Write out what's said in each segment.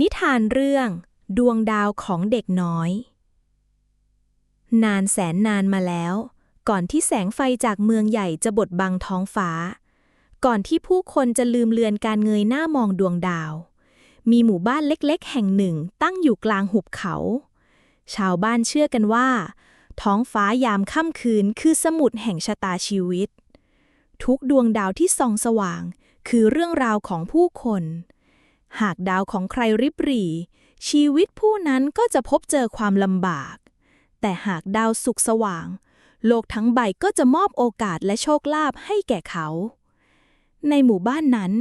นิทานเรื่อง ดวงดาวของเด็กน้อย นานแสนนานมาแล้ว ก่อนที่แสงไฟจากเมืองใหญ่จะบดบังท้องฟ้า ก่อนที่ผู้คนจะลืมเลือนการเงยหน้ามองดวงดาว มีหมู่บ้านเล็กๆ แห่งหนึ่งตั้งอยู่กลางหุบเขา ชาวบ้านเชื่อกันว่า ท้องฟ้ายามค่ำคืนคือสมุดแห่งชะตาชีวิต ทุกดวงดาวที่ส่องสว่าง คือเรื่องราวของผู้คน หากดาวของใครริบหรี่ ชีวิตผู้นั้นก็จะพบเจอความลำบาก แต่หากดาวสุขสว่าง โลกทั้งใบก็จะมอบโอกาสและโชคลาภให้แก่เขา ในหมู่บ้านนั้น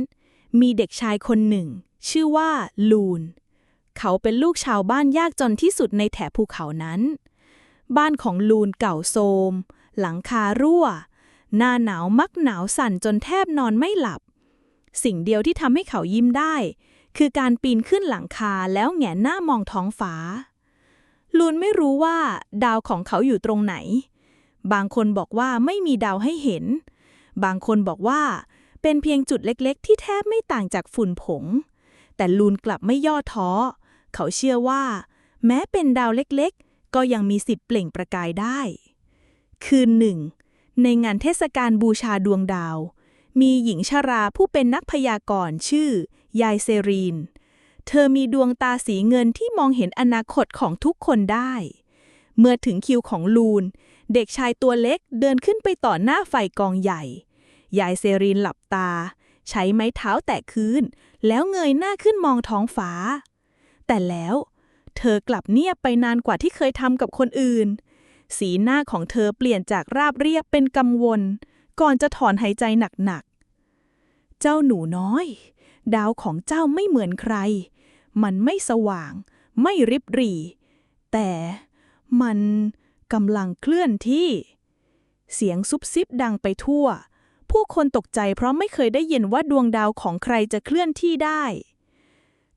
มีเด็กชายคนหนึ่ง ชื่อว่าลูน เขาเป็นลูกชาวบ้านยากจนที่สุดในแถบภูเขานั้น บ้านของลูนเก่าโทรมหลังคารั่ว หน้าหนาวมักหนาวสั่นจนแทบนอนไม่หลับ สิ่งเดียวที่ทำให้เขายิ้มได้ คือการปีนขึ้นหลังคาแล้วแหงนหน้ามองท้องฟ้า ลูนไม่รู้ว่าดาวของเขาอยู่ตรงไหน บางคนบอกว่าไม่มีดาวให้เห็น บางคนบอกว่า เป็นเพียงจุดเล็กๆ ที่แทบไม่ต่างจากฝุ่นผง แต่ลูนกลับไม่ย่อท้อ เขาเชื่อว่า แม้เป็นดาวเล็กๆ ก็ยังมีสิทธิ์เปล่งประกายได้ คืนหนึ่ง ในงานเทศกาลบูชาดวงดาว มีหญิงชราผู้เป็นนักพยากรณ์ชื่อ ยายเซรีน เธอมีดวงตาสีเงินที่มองเห็นอนาคตของทุกคนได้ เมื่อถึงคิวของลูน เด็กชายตัวเล็กเดินขึ้นไปต่อหน้าไฟกองใหญ่ ยายเซรีนหลับตา ใช้ไม้เท้าแตะพื้น แล้วเงยหน้าขึ้นมองท้องฟ้า แต่แล้วเธอกลับเงียบไปนานกว่าที่เคยทำกับคนอื่น สีหน้าของเธอเปลี่ยนจากราบเรียบเป็นกังวล ก่อนจะถอนหายใจหนักๆ เจ้าหนูน้อย ดาวของเจ้าไม่เหมือนใคร มันไม่สว่าง ไม่ริบหรี่ แต่มันกำลังเคลื่อนที่ เสียงซุบซิบดังไปทั่ว ผู้คนตกใจเพราะไม่เคยได้ยินว่าดวงดาวของใครจะเคลื่อนที่ได้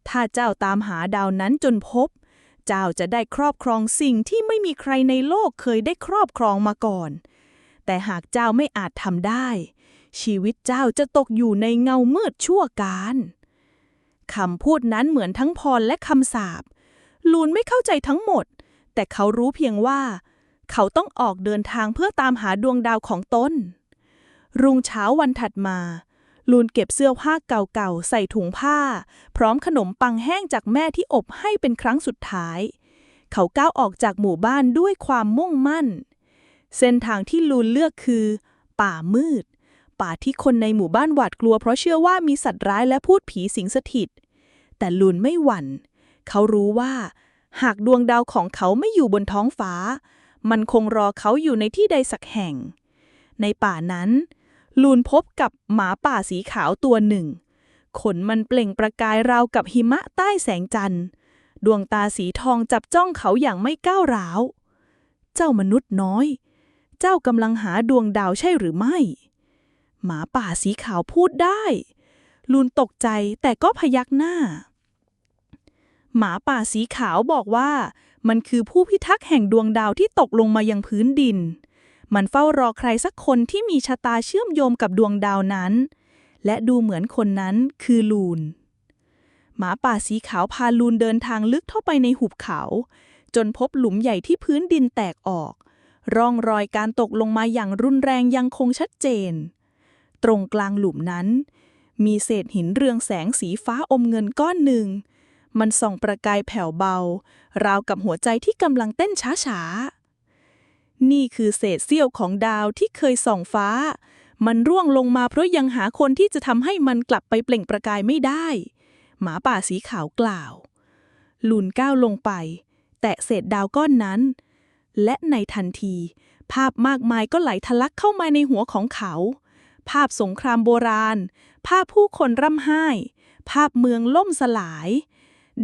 ถ้าเจ้าตามหาดาวนั้นจนพบ เจ้าจะได้ครอบครองสิ่งที่ไม่มีใครในโลกเคยได้ครอบครองมาก่อน แต่หากเจ้าไม่อาจทำได้ ชีวิตเจ้าจะตกอยู่ในเงามืดชั่วการคำพูดนั้นเหมือนทั้งพรและคำสาปลูนไม่เข้าใจทั้งหมด แต่เขารู้เพียงว่า เขาต้องออกเดินทางเพื่อตามหาดวงดาวของตนรุ่งเช้าวันถัดมา ลูนเก็บเสื้อผ้าเก่าๆ ใส่ถุงผ้า พร้อมขนมปังแห้งจากแม่ที่อบให้เป็นครั้งสุดท้าย เขาก้าวออกจากหมู่บ้านด้วยความมุ่งมั่น เส้นทางที่ลูนเลือกคือ ป่ามืด ป่าที่คนในหมู่บ้านหวาดกลัวเพราะเชื่อว่ามีสัตว์ร้ายและพูดผีสิงสถิต แต่ลูนไม่หวั่น เขารู้ว่า หากดวงดาวของเขาไม่อยู่บนท้องฟ้า มันคงรอเขาอยู่ในที่ใดสักแห่ง ในป่านั้น ลูนพบกับหมาป่าสีขาวตัวหนึ่ง ขนมันเปล่งประกายราวกับหิมะใต้แสงจันทร์ ดวงตาสีทองจับจ้องเขาอย่างไม่ก้าวร้าว เจ้ามนุษย์น้อย เจ้ากำลังหาดวงดาวใช่หรือไม่ หมาป่าสีขาวพูดได้ ลูนตกใจแต่ก็พยักหน้า หมาป่าสีขาวบอกว่า มันคือผู้พิทักษ์แห่งดวงดาวที่ตกลงมายังพื้นดิน มันเฝ้ารอใครสักคนที่มีชะตาเชื่อมโยงกับดวงดาวนั้น และดูเหมือนคนนั้นคือลูน หมาป่าสีขาวพาลูนเดินทางลึกเข้าไปในหุบเขา จนพบหลุมใหญ่ที่พื้นดินแตกออกร่องรอยการตกลงมาอย่างรุนแรงยังคงชัดเจน ตรงกลางหลุมนั้น มีเศษหินเรืองแสงสีฟ้าอมเงินก้อนหนึ่ง มันส่องประกายแผ่วเบา ราวกับหัวใจที่กำลังเต้นช้าๆ นี่คือเศษเสี้ยวของดาวที่เคยส่องฟ้า มันร่วงลงมาเพราะยังหาคนที่จะทำให้มันกลับไปเปล่งประกายไม่ได้ หมาป่าสีขาวกล่าว ลุนก้าวลงไป แตะเศษดาวก้อนนั้น และในทันที ภาพมากมายก็ไหลทะลักเข้ามาในหัวของเขา ภาพสงครามโบราณ ภาพผู้คนร่ำไห้ ภาพเมืองล่มสลาย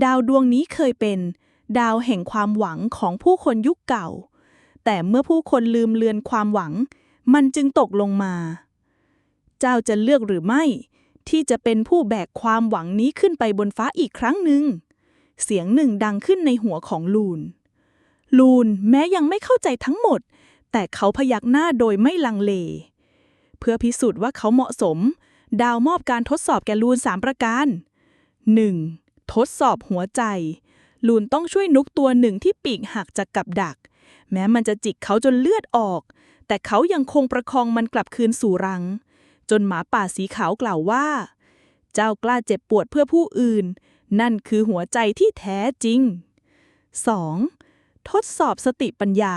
ดาวดวงนี้เคยเป็น ดาวแห่งความหวังของผู้คนยุคเก่า แต่เมื่อผู้คนลืมเลือนความหวัง มันจึงตกลงมา เจ้าจะเลือกหรือไม่ ที่จะเป็นผู้แบกความหวังนี้ขึ้นไปบนฟ้าอีกครั้งหนึ่ง เสียงหนึ่งดังขึ้นในหัวของลูน ลูนแม้ยังไม่เข้าใจทั้งหมด แต่เขาพยักหน้าโดยไม่ลังเล เพื่อพิสูจน์ว่าเขาเหมาะสม ดาวมอบการทดสอบแก่ลูนสามประการ 1. ทดสอบหัวใจ ลูนต้องช่วยนุกตัวหนึ่งที่ปีกหักจากกับดัก แม้มันจะจิกเขาจนเลือดออก แต่เขายังคงประคองมันกลับคืนสู่รัง จนหมาป่าสีขาวกล่าวว่า เจ้ากล้าเจ็บปวดเพื่อผู้อื่น นั่นคือหัวใจที่แท้จริง 2. ทดสอบสติปัญญา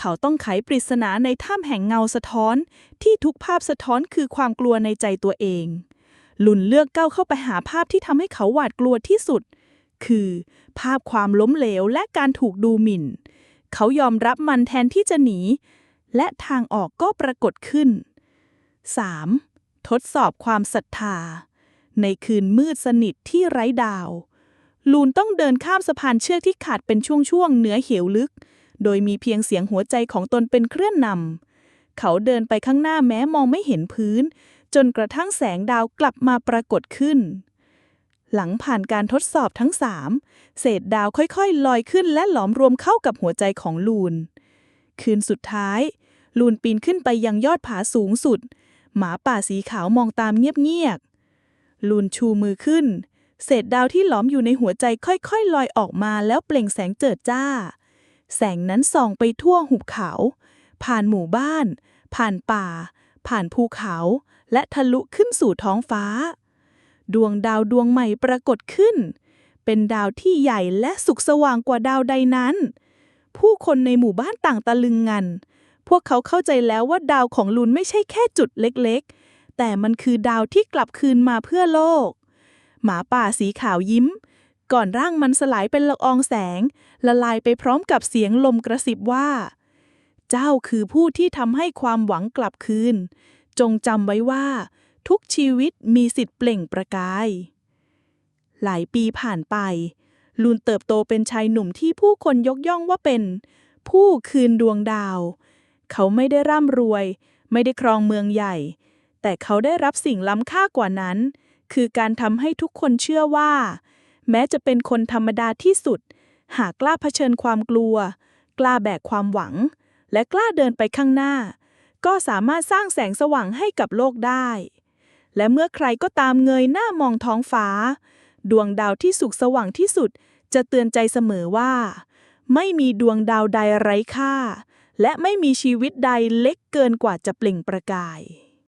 เขาต้องไขปริศนาในถ้ำแห่งเงาสะท้อน ที่ทุกภาพสะท้อนคือความกลัวในใจตัวเอง ลุนเลือกก้าวเข้าไปหาภาพที่ทำให้เขาหวาดกลัวที่สุด คือ ภาพความล้มเหลวและการถูกดูหมิ่น เขายอมรับมันแทนที่จะหนี และทางออกก็ปรากฏขึ้น 3. ทดสอบความศรัทธา ในคืนมืดสนิทที่ไร้ดาว ลูนต้องเดินข้ามสะพานเชือกที่ขาดเป็นช่วงๆเหนือเหวลึก โดยมีเพียงเสียงหัวใจของตนเป็นเครื่องนำ เขาเดินไปข้างหน้าแม้มองไม่เห็นพื้น จนกระทั่งแสงดาวกลับมาปรากฏขึ้น หลังผ่านการทดสอบทั้งสามเศษดาวค่อยๆ ลอยขึ้นและหลอมรวมเข้ากับหัวใจของลูน คืนสุดท้าย ลูนปีนขึ้นไปยังยอดผาสูงสุด หมาป่าสีขาวมองตามเงียบๆลูนชูมือขึ้นเศษดาวที่หลอมอยู่ในหัวใจค่อยๆ ลอยออกมาแล้วเปล่งแสงเจิดจ้า แสงนั้นส่องไปทั่วหุบเขา ผ่านหมู่บ้าน ผ่านป่า ผ่านภูเขา และทะลุขึ้นสู่ท้องฟ้า ดวงดาวดวงใหม่ปรากฏขึ้น เป็นดาวที่ใหญ่และสุกสว่างกว่าดาวใดนั้น ผู้คนในหมู่บ้านต่างตะลึงงัน พวกเขาเข้าใจแล้วว่าดาวของลุนไม่ใช่แค่จุดเล็กๆ แต่มันคือดาวที่กลับคืนมาเพื่อโลก หมาป่าสีขาวยิ้ม ก่อนร่างมันสลายเป็นละอองแสง ละลายไปพร้อมกับเสียงลมกระซิบว่า เจ้าคือผู้ที่ทำให้ความหวังกลับคืน จงจำไว้ว่า ทุกชีวิตมีสิทธิ์เปล่งประกาย หลายปีผ่านไป ลูนเติบโตเป็นชายหนุ่มที่ผู้คนยกย่องว่าเป็น ผู้คืนดวงดาว เขาไม่ได้ร่ำรวย ไม่ได้ครองเมืองใหญ่ แต่เขาได้รับสิ่งล้ำค่ากว่านั้น คือการทำให้ทุกคนเชื่อว่า แม้จะเป็นคนธรรมดาที่สุด หากกล้าเผชิญความกลัว กล้าแบกความหวัง และกล้าเดินไปข้างหน้า ก็สามารถสร้างแสงสว่างให้กับโลกได้ และเมื่อใครก็ตามเงยหน้ามองท้องฟ้า ดวงดาวที่สุกสว่างที่สุด จะเตือนใจเสมอว่า ไม่มีดวงดาวใดไร้ค่า และไม่มีชีวิตใดเล็กเกินกว่าจะเปล่งประกาย